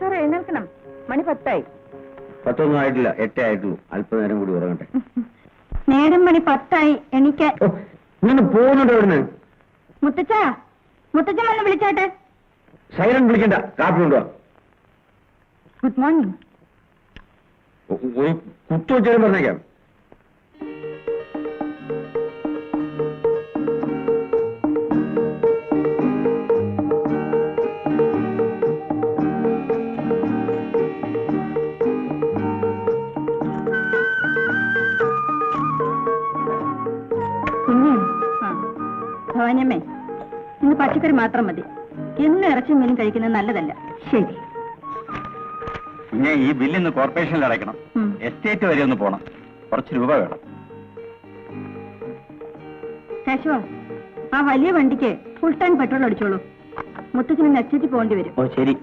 Sir എഴുന്നേൽക്കണം മണി പത്തായി. പത്തൊന്നും ആയിട്ടില്ല എട്ടേ ആയിട്ടുള്ളൂ. അല്പനേരം കൂടി ഉറങ്ങട്ടെ. നേരം മണി പത്തായി. എനിക്ക് ഇങ്ങനെ പോകുന്നുണ്ടോ ഇവിടുന്ന്? മുത്തച്ഛ മുത്തച്ഛൻ വന്ന് വിളിച്ചാട്ടെ. സൈലൻ വിളിക്കണ്ട കാപ്പി കൊണ്ടുവാ. Good morning. ഒരു കുത്തു വെച്ചാലും പറഞ്ഞേക്കാം. ഭവാനിയമ്മേ ഇന്ന് പച്ചക്കറി മാത്രം മതി. എന്നും ഇറച്ചി മീനും കഴിക്കുന്നത് നല്ലതല്ല. ശരി. പിന്നെ ഈ ബില്ലിന്ന് കോർപ്പറേഷനിൽ അടയ്ക്കണം. എസ്റ്റേറ്റ് വരെ ഒന്ന് പോണം. കുറച്ച് രൂപ വേണം. കേശവ ആ വലിയ വണ്ടിക്ക് ഫുൾ ടൈം പെട്രോൾ അടിച്ചോളൂ. മുത്തച്ഛന് നച്ചത്തി പോകേണ്ടി വരും. ഓ ശരി.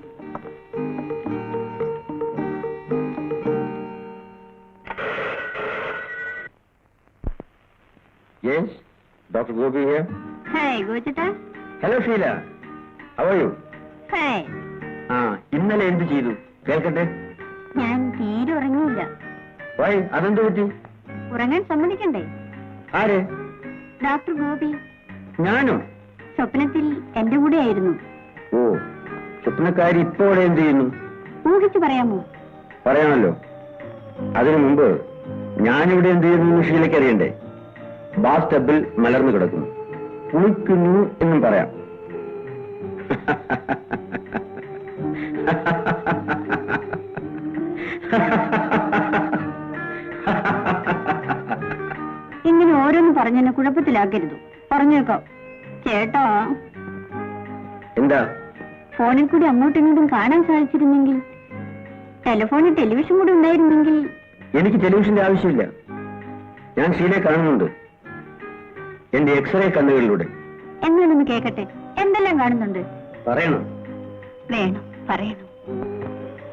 Yes doctor Gopi here hi ഗോചിട്ടാ. Hello Sheela അവയോ ഹായ് ആ ഇന്നലെ എന്ത് ചെയ്തു? കേൾക്കട്ടെ. ഞാൻ തീരെ ഉറങ്ങിയില്ല. വൈ അതെന്ത് പറ്റി? ഉറങ്ങാൻ സമ്മതിക്കണ്ടേ? ആര്? ഡോക്ടർ ഗോപി. ഞാനോ? സ്വപ്നത്തിൽ എന്റെ കൂടെ ആയിരുന്നു. ഓ സ്വപ്നക്കാരി ഇപ്പോൾ ഇവിടെ എന്ത് ചെയ്യുന്നു? ഊഹിച്ചു പറയാമോ? പറയാമല്ലോ. അതിനു മുമ്പ് ഞാനിവിടെ എന്ത് ചെയ്യുന്നു എന്ന് ഷീലയ്ക്ക് അറിയണ്ടേ? ബാസ് ടബിൽ മലർന്നു കിടക്കുന്നു. കുളിക്കുന്നു എന്നും പറയാം. ഇങ്ങനെ ഓരോന്ന് പറഞ്ഞെന്നെ കുഴപ്പത്തിലാക്കരുത്. പറഞ്ഞേക്കാം. കേട്ടോ എന്താ? ഫോണിൽ കൂടി അങ്ങോട്ടും ഇങ്ങോട്ടും കാണാൻ സാധിച്ചിരുന്നെങ്കിൽ ടെലിഫോണിൽ ടെലിവിഷൻ കൂടി ഉണ്ടായിരുന്നെങ്കിൽ. എനിക്ക് ടെലിവിഷന്റെ ആവശ്യമില്ല. ഞാൻ ശീലെ കാണുന്നുണ്ട്. എന്റെ എക്സ്റേ കണ്ണുകളിലൂടെ. എന്നാലൊന്ന് കേക്കട്ടെ? എന്തെല്ലാം കാണുന്നുണ്ട്? പറയണം? വേണം പറയണം.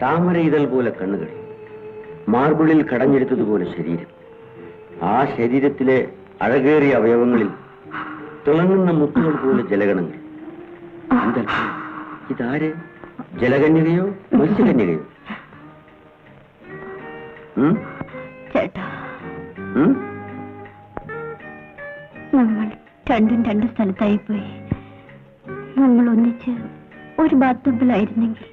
താമര ഇതൾ പോലെ കണ്ണുകൾ മാർബിളിൽ കടഞ്ഞെടുത്തതുപോലെ ശരീരം. ആ ശരീരത്തിലെ അഴകേറിയ അവയവങ്ങളിൽ തിളങ്ങുന്ന മുത്തുകൾ പോലെ ജലഗണങ്ങൾ ഇതാര്? ജലകന്യകയോ മത്സ്യകന്യകയോ? ചേട്ടാ. രണ്ടും രണ്ട് സ്ഥലത്തായി പോയി നമ്മൾ ഒന്നിച്ച് ഒരു ബാത്തുമ്പിലായിരുന്നെങ്കിൽ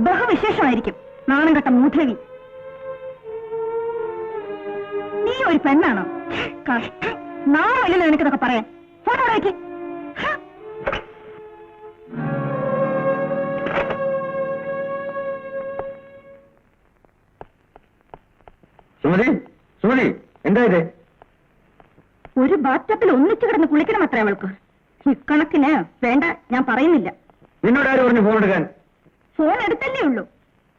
ബഹുവിശേഷമായിരിക്കും. നാണം കെട്ട മൂധവി നീ ഒരു പെണ്ണാണോ? കഷ്ടം. നാളെ എനിക്കിതൊക്കെ പറയാൻ. ഫോട്ടോ സുമതി സുമതി എന്താ ഇത്? ഒരു ബാറ്റപ്പിൽ ഒന്നിച്ചു കിടന്ന് കുളിക്കണം അത്ര അവൾക്ക്. ഇക്കണക്കിന് വേണ്ട ഞാൻ പറയുന്നില്ല. നിന്നോട് ആര് പറഞ്ഞു ഫോൺ എടുക്കാൻ? ഫോൺ എടുത്തല്ലേ ഉള്ളൂ.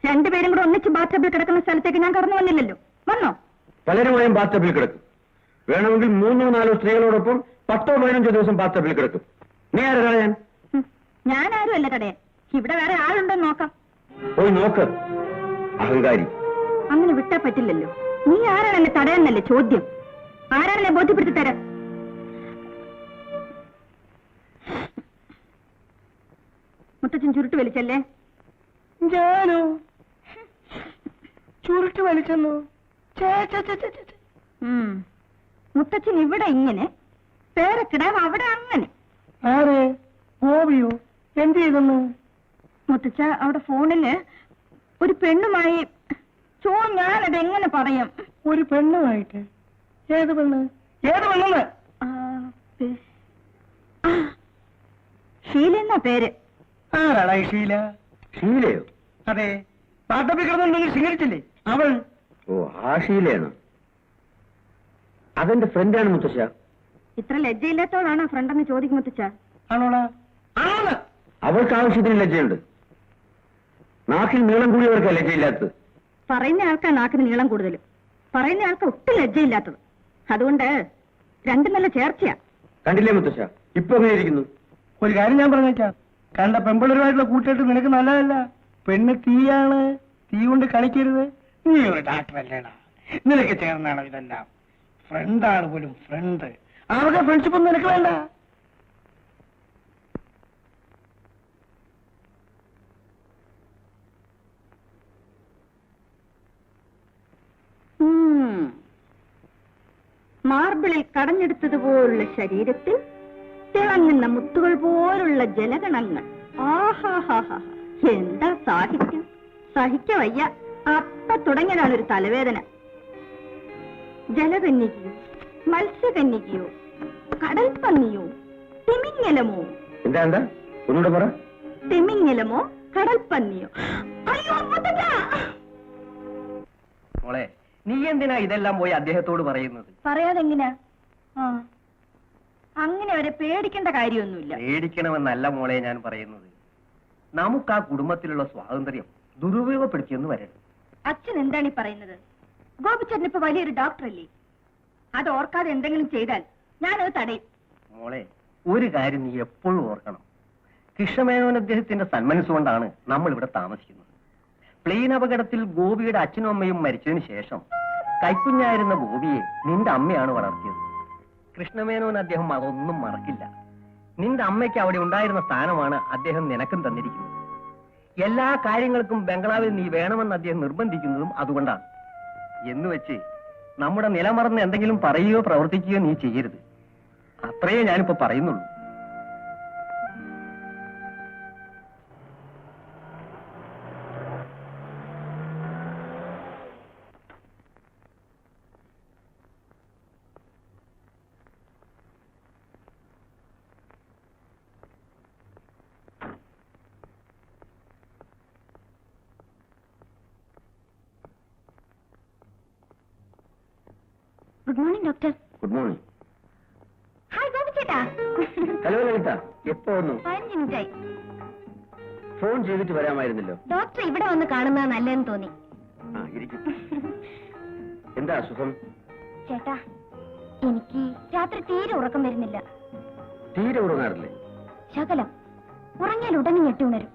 രണ്ടുപേരും കൂടെ ഒന്നിച്ച് ബാറ്റപ്പിൽ കിടക്കുന്ന സ്ഥലത്തേക്ക് ഞാൻ കടന്നു വന്നില്ലല്ലോ. വന്നോ? പലരുമായും ബാറ്റപ്പിൽ കിടക്കും. വേണമെങ്കിൽ മൂന്നോ നാലോ സ്ത്രീകളോടൊപ്പം പത്തോ പതിനഞ്ചോ ദിവസം ബാറ്റപ്പിൽ കിടക്കും. നീ ആരാ ഞാൻ ഞാൻ ആരും അല്ല കടയാൻ. ഇവിടെ വേറെ ആളുണ്ടോ നോക്കാം. പോയി നോക്ക്. അഹങ്കാരി. അങ്ങനെ വിട്ടാ പറ്റില്ലല്ലോ. നീ ആരാണെന്നെ തടയാന്നല്ലേ ചോദ്യം? ആരാണെന്നെ ബോധ്യപ്പെടുത്തി തരാം മുത്തച്ഛൻ ചുരുട്ട് വലിച്ചല്ലേ? ഞാനോ? ചുരുട്ട് വലിച്ചെന്നു. മുത്തച്ഛൻ ഇവിടെ ഇങ്ങനെ പേരക്കിടാവ് അവിടെ അങ്ങനെ. ആര്? ഗോപിയോ? എന്ത് ചെയ്തെന്ന്? മുത്തച്ഛ അവിടെ ഫോണിൽ ഒരു പെണ്ണുമായി ചോ ഞാനത് എങ്ങനെ പറയും? ഒരു പെണ്ണുമായിട്ട്? ഏത് പെണ്ണ്? ഏത് പെണ്ണെന്ന്? ഷീല എന്നാ പേര്. ആരാടാ ഈ ഷീല ഷീലയോ അതെ. പാട്ടപ്പിൽ കിടന്നുണ്ടെങ്കിൽ സ്വീകരിച്ചില്ലേ അവൾ? ഓ ആ ഷീലയാണ് അതെന്റെ ഫ്രണ്ടാണ് മുത്തശ്ശ. ഇത്ര ലജ്ജയില്ലാത്തവളാണോ ഫ്രണ്ടെന്ന് ചോദിക്കും മുത്തച്ഛ ആണോടാ? ആണ്. അവൾക്ക് ആവശ്യത്തിന് ലജ്ജയുണ്ട്. നാക്കിൽ നീളം കൂടിയവർക്ക് ലജ്ജയില്ലാത്തത്. പറയുന്ന ആൾക്കാ നാക്കിന് നീളം കൂടുതലും പറയുന്ന ആൾക്ക് ഒട്ടും ലജ്ജയില്ലാത്തത്. അതുകൊണ്ട് രണ്ടും നല്ല ചേർച്ചയാ. കണ്ടില്ലേ മുത്തശ്ശ? ഇപ്പൊ എങ്ങനെ ഇരിക്കുന്നു? ഒരു കാര്യം ഞാൻ പറഞ്ഞേക്കാം. കണ്ട പെമ്പിളരുമായിട്ടുള്ള കൂട്ടിയിട്ട് നിനക്ക് നല്ലതല്ല. പെണ്ണ് തീയാണ് തീ കൊണ്ട് കളിക്കരുത്. നീ ഒരു ഡാക്ടർ അല്ലേടാ. നിനക്ക് ചേർന്നാണ് ഇതെല്ലാം? ഫ്രണ്ടാണ് പോലും ഫ്രണ്ട് അവരുടെ ഫ്രണ്ട്ഷിപ്പ് ഒന്നും നിനക്ക് വേണ്ട. മാർബിളിൽ കടഞ്ഞെടുത്തതുപോലുള്ള ശരീരത്തിൽ തിളങ്ങുന്ന മുത്തുകൾ പോലുള്ള ജലഗണങ്ങൾ ആഹാഹാഹാ. എന്താ സാഹിത്യം? സഹിക്ക വയ്യ. അപ്പ തുടങ്ങിയതാണ് ഒരു തലവേദന. ജലകന്യകയോ മത്സ്യകന്യകയോ കടൽപ്പന്നിയോ തിമിങ്ങലമോ എന്താ എന്താ? ഒന്നുകൂടെ പറ. തിമിങ്ങലമോ കടൽപ്പന്നിയോ അയ്യോ! മോളെ നീ എന്തിനാ ഇതെല്ലാം പോയി അദ്ദേഹത്തോട് പറയുന്നത്? പറയാതെങ്ങനാ? അങ്ങനെ അവരെ പേടിക്കേണ്ട കാര്യമൊന്നുമില്ല. പേടിക്കണമെന്നല്ല മോളെ ഞാൻ പറയുന്നത്. നമുക്ക് ആ കുടുംബത്തിലുള്ള സ്വാതന്ത്ര്യം ദുരുപയോഗപ്പെടുത്തിയെന്ന് വരരുത്. അച്ഛൻ എന്താണ് ഈ പറയുന്നത്? ഗോപിച്ചേട്ടൻ ഇപ്പൊ വലിയൊരു ഡോക്ടർ അല്ലേ അത് ഓർക്കാതെ എന്തെങ്കിലും ചെയ്താൽ ഞാനത് തടയും. മോളെ ഒരു കാര്യം നീ എപ്പോഴും ഓർക്കണം. കൃഷ്ണമേനോൻ അദ്ദേഹത്തിന്റെ സന്മനസ്സുകൊണ്ടാണ് നമ്മൾ ഇവിടെ താമസിക്കുന്നത്. പ്ലെയിൻ അപകടത്തിൽ ഗോപിയുടെ അച്ഛനും അമ്മയും മരിച്ചതിന് ശേഷം കൈക്കുഞ്ഞായിരുന്ന ഗോപിയെ നിന്റെ അമ്മയാണ് വളർത്തിയത്. കൃഷ്ണമേനോൻ അദ്ദേഹം അതൊന്നും മറക്കില്ല. നിന്റെ അമ്മയ്ക്ക് അവിടെ ഉണ്ടായിരുന്ന സ്ഥാനമാണ് അദ്ദേഹം നിനക്കും തന്നിരിക്കുന്നത്. എല്ലാ കാര്യങ്ങൾക്കും ബംഗ്ലാവിൽ നീ വേണമെന്ന് അദ്ദേഹം നിർബന്ധിക്കുന്നതും അതുകൊണ്ടാണ്. എന്ന് വെച്ച് നമ്മുടെ നിലമറന്ന് എന്തെങ്കിലും പറയുകയോ പ്രവർത്തിക്കുകയോ നീ ചെയ്യരുത്. അത്രയേ ഞാനിപ്പോ പറയുന്നുള്ളൂ. Good morning doctor good morning hi ഗോപിച്ചേട്ടാ. Hello Lalitha. എപ്പോ വന്നു? പതിനഞ്ച് മിനിറ്റായി. ഫോൺ ചെയ്തിട്ട് വരാമായിരുന്നല്ലോ. ഡോക്ടർ ഇവിടെ വന്ന് കാണുന്നത് നല്ലതെന്ന് തോന്നി. ആ ഇരിക്കും. എന്താ അസുഖം? ചേട്ടാ എനിക്ക് രാത്രി തീരെ ഉറക്കം വരുന്നില്ല. തീരെ ഉറങ്ങാറില്ലേ? ശകലം. ഉറങ്ങിയാൽ ഉടനെ ഞെട്ടി ഉണരും.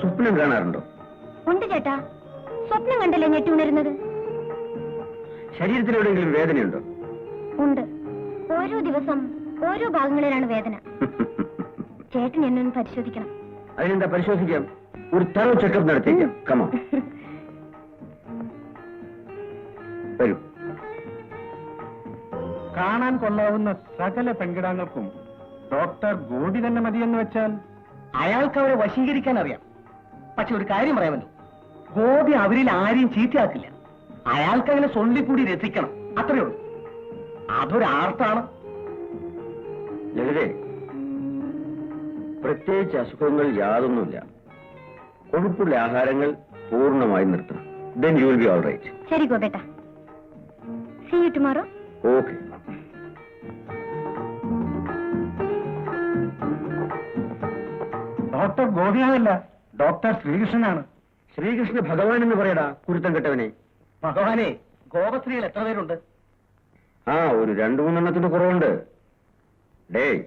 സ്വപ്നം കാണാറുണ്ടോ? ഉണ്ട് ചേട്ടാ. സ്വപ്നം കണ്ടല്ലേ ഞെട്ടി ഉണരുന്നത്? ശരീരത്തിൽ എവിടെയെങ്കിലും വേദനയുണ്ടോ? ഉണ്ട്. ഓരോ ദിവസം ഓരോ ഭാഗങ്ങളിലാണ് വേദന. ചേട്ടൻ എന്നൊന്ന് പരിശോധിക്കണം. അതിനെന്താ പരിശോധിക്കാം? ഒരു തറോ ചെക്കപ്പ് നടത്തിയേക്കാം. കമോ വരൂ. കാണാൻ കൊള്ളാവുന്ന സകല പെൺകിടാങ്ങൾക്കും ഡോക്ടർ ഗോപി തന്നെ മതിയെന്ന് വെച്ചാൽ അയാൾക്ക് അവരെ വശീകരിക്കാൻ അറിയാം. പക്ഷെ ഒരു കാര്യം പറയാമല്ലോ ഗോപി അവരിൽ ആരെയും ചീത്തയാക്കില്ല. അയാൾക്ക് അങ്ങനെ കൂടി രസിക്കണം. അത്രയേ ഉള്ളൂ. അതൊരു ആർത്താണ് ലളിതേ പ്രത്യേകിച്ച് അസുഖങ്ങൾ യാതൊന്നുമില്ല. കൊഴുപ്പുള്ള ആഹാരങ്ങൾ പൂർണമായി നിർത്തണം. Then you will be all right ശരി ഗോപേട്ട. See you tomorrow okay doctor ഗോപിയാണല്ല doctor ശ്രീകൃഷ്ണനാണ്. ശ്രീകൃഷ്ണ ഭഗവാൻ എന്ന് പറയടാ കുരുത്തം കെട്ടവനെ. ഭഗവാനെ ഗോപശ്രീകൾ എത്ര പേരുണ്ട്? ആ ഒരു രണ്ടു മൂന്നെണ്ണത്തിന്റെ കുറവുണ്ട്. ഡേ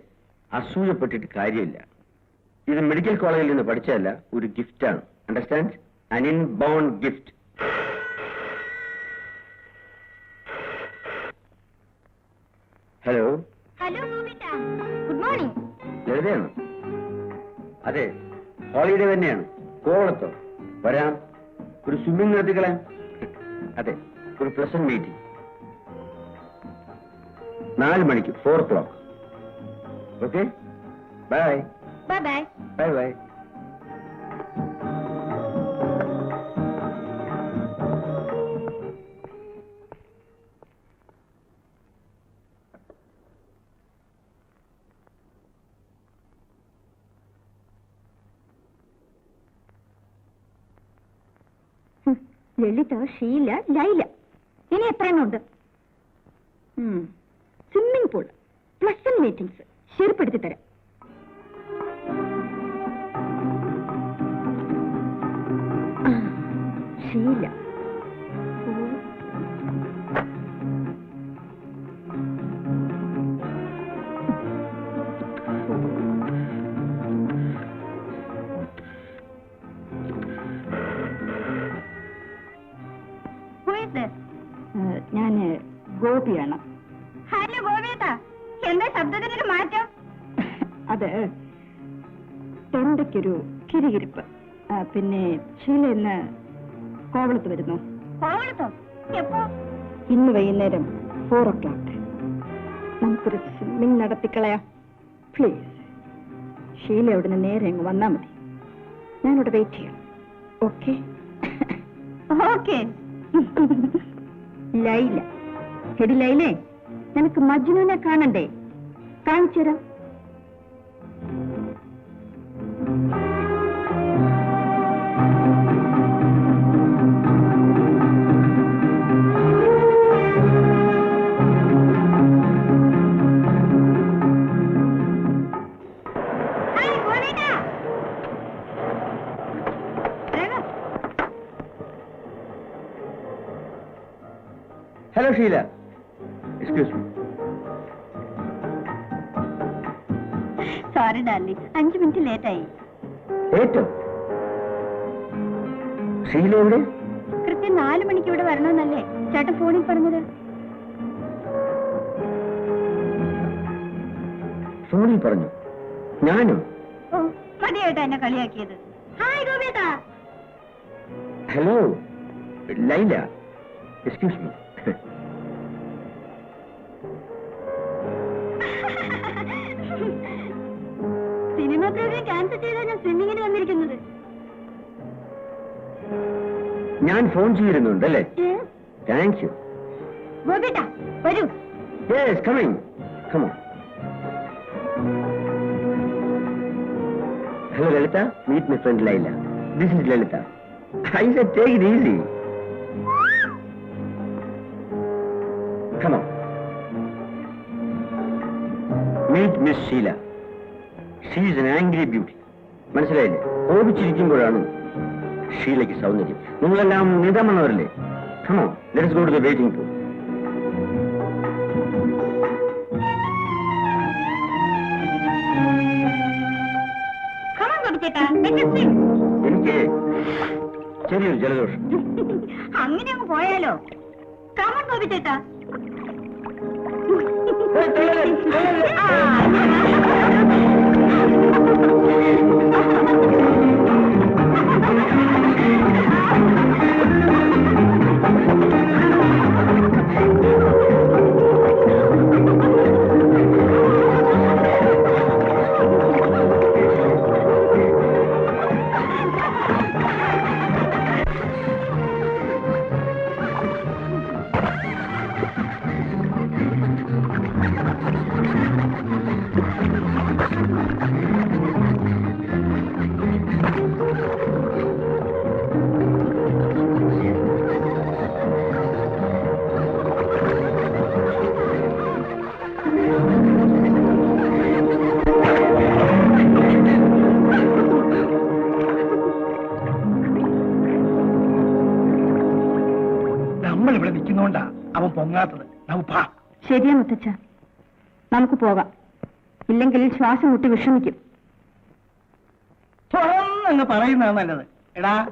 അസൂയപ്പെട്ടിട്ട് കാര്യമില്ല. ഇത് മെഡിക്കൽ കോളേജിൽ നിന്ന് പഠിച്ചതല്ല ഒരു ഗിഫ്റ്റാണ്. Understand an inborn gift hello hello good morning ലളിതയാണ്. അതെ ഹോളിഡേ തന്നെയാണ്. കോവളത്തോ? വരാം. ഒരു സ്വിമ്മിംഗ് നടത്തിക്കളയാം അതെ ഒരു പ്ലസന്റ് മീറ്റിംഗ് നാല് മണിക്ക് four o'clock okay bye bye bye bye Lalitha Sheela Laila. ഇനി എത്ര എണ്ണം ഉണ്ട് swimming pool plus one meetings ശരിപ്പെടുത്തി തരാം ശീല. ഹലോ എന്താ ശബ്ദത്തിനൊരു മാറ്റം? അത് തൊണ്ടയ്ക്കൊരു കിരികിരിപ്പ്. പിന്നെ ഷീല ഇന്ന് കോവളത്ത് വരുന്നു. കോവളത്തോ? എപ്പോ? ഇന്ന് വൈകുന്നേരം ഫോർ ഓ ക്ലോക്ക് നമുക്കൊരു സ്വിമ്മിങ് നടത്തിക്കളയാം പ്ലീസ് ഷീല അവിടുന്ന് നേരെ അങ്ങ് വന്നാ മതി. ഞാനിവിടെ വെയിറ്റ് ചെയ്യാം. Okay okay Laila. എടി ലൈലേ നിനക്ക് മജ്നുവിനെ കാണണ്ടേ? കാണിച്ചു തരാം സോറി ഡാർലി അഞ്ചു മിനിറ്റ് ലേറ്റായി ഏറ്റവും? ഷീല എവിടെ? കൃത്യം നാലു മണിക്ക് ഇവിടെ വരണമെന്നല്ലേ ചേട്ടൻ ഫോണിൽ പറഞ്ഞത്? ഫോണിൽ പറഞ്ഞു. ഞാനും? ഓ മതിയായിട്ടാ എന്നെ കളിയാക്കിയത്. ഹായ് ഗോപിയേട്ടാ. ഹലോ ലൈല. എക്സ്ക്യൂസ് മീ ഞാൻ ഫോൺ ചെയ്തിരുന്നുണ്ട് അല്ലേ? താങ്ക് യു ഗോപിയേട്ടാ വരൂ. Yes coming come on hello Lalitha meet my friend Laila this is Lalitha I take it easy come on meet miss Sheela she is an angry beauty മനസ്സിലായില്ലേ? കോപിച്ചിരിക്കുമ്പോഴാണ് ഷീലയ്ക്ക് സൗന്ദര്യം. നിങ്ങളെല്ലാം നിതമെന്നവരല്ലേ? Come on let's go to the waiting room. എനിക്ക് ചെറിയൊരു ജലദോഷം. അങ്ങനെ അങ്ങ് പോയാലോ? കമൺ ഗോപിച്ചേട്ടാ നമ്മൾ അവൻ പൊങ്ങാത്തത്. ശരിയാ മുത്തച്ഛ. നമുക്ക് പോകാം. ഇല്ലെങ്കിൽ ശ്വാസം മുട്ടി വിഷമിക്കും. തുറന്നങ്ങ് പറയുന്നതാണ് നല്ലത്. എടാ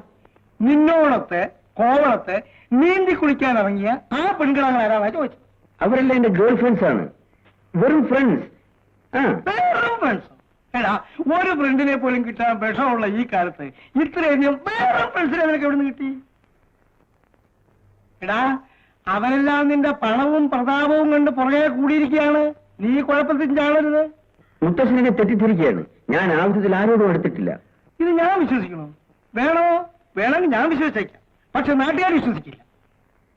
നിന്നോളത്തെ കോവളത്ത് നീന്തി കുളിക്കാൻ ഇറങ്ങിയ ആ പെൺകിടാങ്ങൾ ആരാന്നാ ചോദിച്ചത്. അവരെല്ലാം എന്റെ ഗേൾ ഫ്രണ്ട്സ് ആണ്. വെറും ഫ്രണ്ട്സ് ആ. വേറെ ഫ്രണ്ട്സ് എടാ ഒരു ഫ്രണ്ടിനെ പോലും കിട്ടാൻ വിഷമുള്ള ഈ കാലത്ത് ഇത്രയധികം വേറെ ഫ്രണ്ട്സിനെ നിനക്ക് എവിടെ നിന്ന് കിട്ടി? എടാ അവനെല്ലാം നിന്റെ പണവും പ്രതാപവും കണ്ട് പുറകെ കൂടിയിരിക്കുകയാണ്. നീ കുഴപ്പത്തിൽ ചാടരുത്. മുത്തശ്ശനെ തെറ്റിദ്ധരിക്കുകയാണ്. ഞാൻ ആവശ്യത്തിൽ ആരോടും എടുത്തിട്ടില്ല ഇത് ഞാൻ വിശ്വസിക്കണോ വേണോ? വേണമെങ്കിൽ ഞാൻ വിശ്വസിച്ചേക്കാം. പക്ഷെ നാട്ടുകാർ വിശ്വസിക്കില്ല.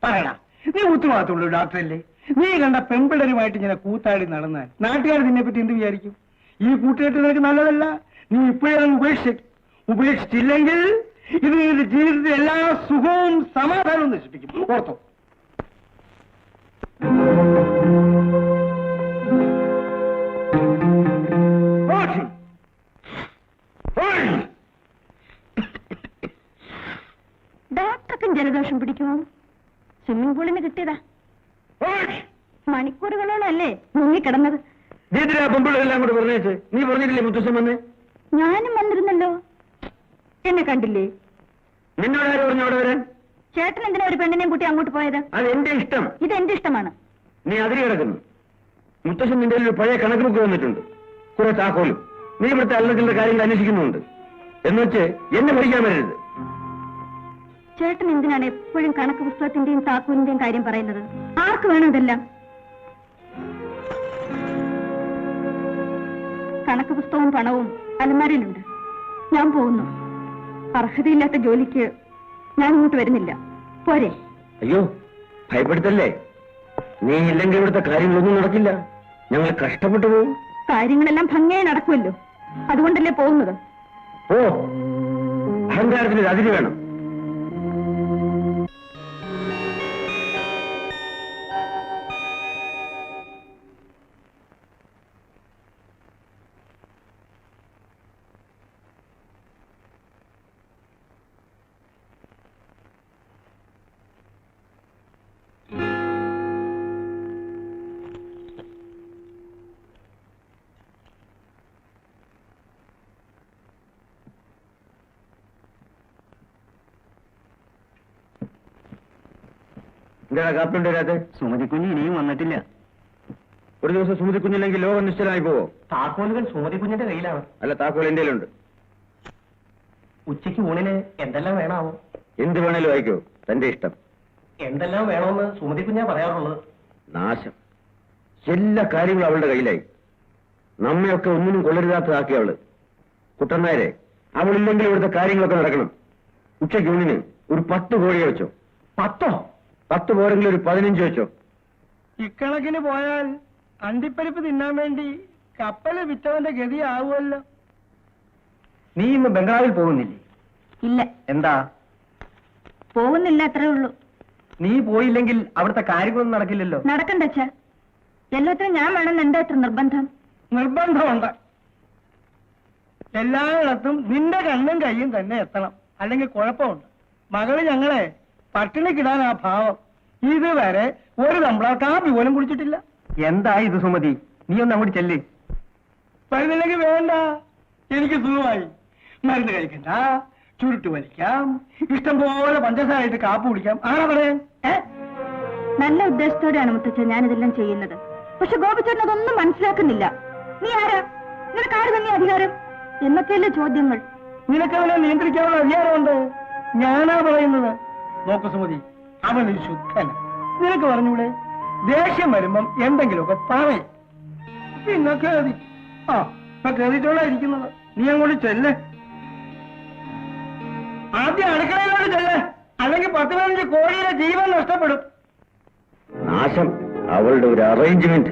പറയണ നീ ഉത്തരവാദിത്തമുള്ള ഡോക്ടറല്ലേ? നീ കണ്ട പെൺപിള്ളരുമായിട്ട് ഇങ്ങനെ കൂത്താടി നടന്നാൽ നാട്ടുകാർ നിന്നെ പറ്റി എന്ത് വിചാരിക്കും? ഈ കൂട്ടുകെട്ട് നിനക്ക് നല്ലതല്ല. നീ ഇപ്പോഴേ അങ്ങ് ഉപേക്ഷിക്കും ഉപേക്ഷിച്ചില്ലെങ്കിൽ ഇത് നിന്റെ ജീവിതത്തിൽ എല്ലാ സുഖവും സമാധാനവും നശിപ്പിക്കും. ഓർത്തോ. ഡോക്ടർക്കും ജലദോഷം പിടിക്കുമോ? സ്വിമ്മിംഗ് പൂളിന് കിട്ടിയതാ. ഓടി. മണിക്കൂറുകളോളം അല്ലേ മുങ്ങിക്കിടന്നത് നീതിരാ പെമ്പിളെല്ലാം കൂടെ പറഞ്ഞേച്ച് നീ പറഞ്ഞിട്ടില്ലേ മുത്തശ്ശൻ വന്നേ? ഞാനും വന്നിരുന്നല്ലോ. എന്നെ കണ്ടില്ലേ? നിന്നോട് ആര് പറഞ്ഞു അവിടെ വരാൻ? ചേട്ടൻ എന്തിനാ ഒരു പെണ്ണിനെയും കൂട്ടി അങ്ങോട്ട് പോയത്? അത് എന്റെ ഇഷ്ടം. ഇത് എന്റെ ഇഷ്ടമാണ്. നീ അതിരി കിടക്കുന്നു. മുത്തശ്ശൻ നിന്റെ ഒരു പഴയ കണക്ക് ബുക്ക് വന്നിട്ടുണ്ട് കുറെ താക്കോലും നീ ഇവിടുത്തെ അല്ലത്തിന്റെ കാര്യങ്ങൾ അന്വേഷിക്കുന്നുണ്ട് എന്ന് വെച്ച് എന്നെ പഠിക്കാൻ വരരുത്. ചേട്ടൻ എന്തിനാണ് എപ്പോഴും കണക്ക് പുസ്തകത്തിന്റെയും താക്കൂലിന്റെയും കാര്യം പറയുന്നത്? ആർക്ക് വേണം ഇതെല്ലാം? കണക്ക് പുസ്തകവും പണവും അലമാരയിലുണ്ട്. ഞാൻ പോകുന്നു. അർഹതയില്ലാത്ത ജോലിക്ക് ഞാൻ ഇങ്ങോട്ട് വരുന്നില്ല. പോരെ. അയ്യോ ഭയപ്പെടുത്തല്ലേ? നീ ഇല്ലെങ്കിൽ ഇവിടുത്തെ കാര്യങ്ങളൊന്നും നടക്കില്ല. ഞങ്ങൾ കഷ്ടപ്പെട്ടു പോകും കാര്യങ്ങളെല്ലാം ഭംഗിയായി നടക്കുമല്ലോ. അതുകൊണ്ടല്ലേ പോകുന്നത്. ഓ അഹങ്കാരത്തിന് അതിര് വേണം. എന്താ കാപ്പിണ്ട് വരാത്തെ സുമതി കുഞ്ഞ് ഇനിയും വന്നിട്ടില്ല. ഒരു ദിവസം സുമതി കുഞ്ഞില്ലെങ്കിൽ ലോകം നിശ്ചലമായി പോവോ? താക്കോലുകൾ സുമതി കുഞ്ഞിന്റെ കയ്യിലാണ്. അല്ല താക്കോൽ എന്റെയിലുണ്ട് ഉച്ചയ്ക്ക് ഊണിന് എന്തെല്ലാം വേണാവോ? എന്ത് വേണേലും വായിക്കോ. തന്റെ ഇഷ്ടം. എന്തെല്ലാം വേണമെന്ന് സുമതി കുഞ്ഞാ പറയാറുള്ളത്. നാശം. എല്ലാ കാര്യങ്ങളും അവളുടെ കയ്യിലായി. നമ്മയൊക്കെ ഒന്നിനും കൊള്ളരുതാത്തതാക്കി അവൾ. കുട്ടന്മാരെ അവളില്ലെങ്കിൽ ഇവിടുത്തെ കാര്യങ്ങളൊക്കെ നടക്കണം. ഉച്ചയ്ക്ക് ഊണിന് ഒരു പത്ത് കോഴിയെ വെച്ചോ. പത്തോ? പത്ത് പോരെങ്കിലും ഒരു പതിനഞ്ച് വെച്ചോ. ഇക്കണക്കിന് പോയാൽ അണ്ടിപ്പരിപ്പ് തിന്നാൻ വേണ്ടി കപ്പൽ വിറ്റവന്റെ ഗതി ആവുമല്ലോ നീ ഇന്ന് ബംഗാളിൽ പോകുന്നില്ലേ? ഇല്ല. എന്താ? പോകുന്നില്ല അത്രേ ഉള്ളൂ. നീ പോയില്ലെങ്കിൽ അവിടുത്തെ കാര്യങ്ങളൊന്നും നടക്കില്ലല്ലോ. നടക്കണ്ട അച്ഛാ. എല്ലാത്തിനും ഞാൻ വേണമെന്ന് എന്താ അത്ര നിർബന്ധം. നിർബന്ധമുണ്ട്. എല്ലായിടത്തും നിന്റെ കണ്ണും കയ്യും തന്നെ എത്തണം. അല്ലെങ്കിൽ കുഴപ്പമുണ്ട്. മകൾ ഞങ്ങളെ പട്ടിണിക്കിടാൻ ആ ഭാവം. ഇതുവരെ ഒരു നമ്മളാ കാപ്പി പോലും കുടിച്ചിട്ടില്ല. എന്താ ഇത് സുമതി? നീ ഒന്ന് അങ്ങോട്ട് ചെല്ല്. വരുന്നില്ലെങ്കിൽ വേണ്ട. എനിക്ക് സുഖമായി. മരുന്ന് കഴിക്കണ്ട. ചുരുട്ട് വലിക്കാം. ഇഷ്ടം പോലെ പഞ്ചസാരയിട്ട് കാപ്പ് കുടിക്കാം. ആരാ പറയാൻ നല്ല ഉദ്ദേശത്തോടെയാണ് മുത്തച്ഛൻ ഞാനിതെല്ലാം ചെയ്യുന്നത്. പക്ഷെ ഗോപിച്ചേട്ടൻ അതൊന്നും മനസ്സിലാക്കുന്നില്ല. നീ ആരാ? നിനക്ക് ആര് തന്നെ അധികാരം? എന്നൊക്കെയല്ലേ ചോദ്യങ്ങൾ. നിനക്കവനെ നിയന്ത്രിക്കാനുള്ള അധികാരമുണ്ട്. ഞാനാ പറയുന്നത്. നോക്ക് സുമതി അവനൊരു ശുദ്ധന. നിനക്ക് പറഞ്ഞൂടെ? ദേഷ്യം വരുമ്പം എന്തെങ്കിലുമൊക്കെ പറയും. പിന്നെ കേറി. ആ ഇപ്പൊ കേറിട്ടോളാ ഇരിക്കുന്നത്. നീ അങ്ങോട്ട് ചെല്ല്. ആദ്യം അടുക്കളയിലോട്ട് ചെല്ല്. അല്ലെങ്കിൽ പത്ത് പതിനഞ്ച് കോഴിയുടെ ജീവൻ നഷ്ടപ്പെടും. നാശം. അവളുടെ ഒരു അറേഞ്ച്മെന്റ്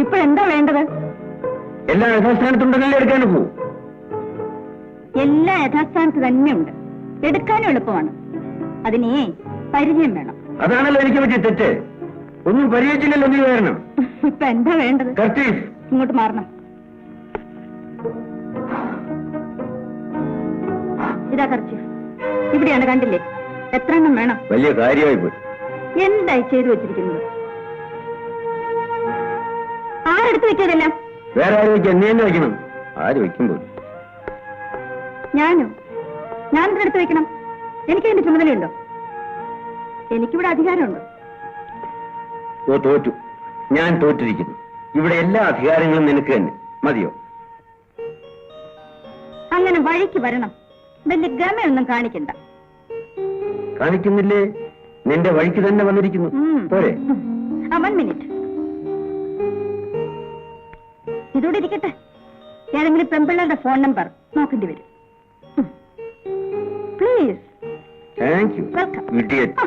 ഇപ്പൊ ഇപ്പോഴെന്താ വേണ്ടത്? എല്ലാ യഥാസ്ഥാനത്തുണ്ടെങ്കിലും എടുക്കാൻ പോകൂ എല്ലാ യഥാസ്ഥാനത്ത് തന്നെയുണ്ട്. എടുക്കാനും എളുപ്പമാണ്. അതിനെ പരിചയം വേണം. അതാണല്ലോ എനിക്ക് പറ്റിയ തെറ്റ്. ഒന്നും പരിചയിച്ചില്ലല്ലോ നീ കാരണം ഇപ്പൊ എന്താ വേണ്ടത്? കർത്തീഫ്. ഇങ്ങോട്ട് മാറണം. ഇതാ കർച്ചി ഇവിടെയാണ് കണ്ടില്ലേ? എത്ര എണ്ണം വേണം? വലിയ കാര്യമായി പോയി. എന്തായി ചെയ്തു വെച്ചിരിക്കുന്നത്? ആരെടുത്ത് വെച്ചതെല്ലാം? വേറെ ആര് വെക്കാൻ നീ തന്നെ വെക്കണം. ആര് വയ്ക്കുമ്പോൾ ഞാനോ. ഞാൻ എടുത്ത് വെക്കണം എനിക്ക് അതിന്റെ ചുമതലയുണ്ടോ? എനിക്കിവിടെ അധികാരമുണ്ടോ. തോറ്റു. ഞാൻ തോറ്റിരിക്കുന്നു. ഇവിടെ എല്ലാ അധികാരങ്ങളും നിനക്ക് തന്നെ. മതിയോ? അങ്ങനെ വഴിക്ക് വരണം. വലിയ ഗമയൊന്നും കാണിക്കണ്ട. കാണിക്കുന്നില്ലേ? നിന്റെ വഴിക്ക് തന്നെ വന്നിരിക്കുന്നു. പോരെ. വൺ മിനിറ്റ് ഇതോടെ ഇരിക്കട്ടെ. ഏതെങ്കിലും പെമ്പിള്ളയുടെ ഫോൺ നമ്പർ നോക്കേണ്ടി വരും. Thank you welcome idiot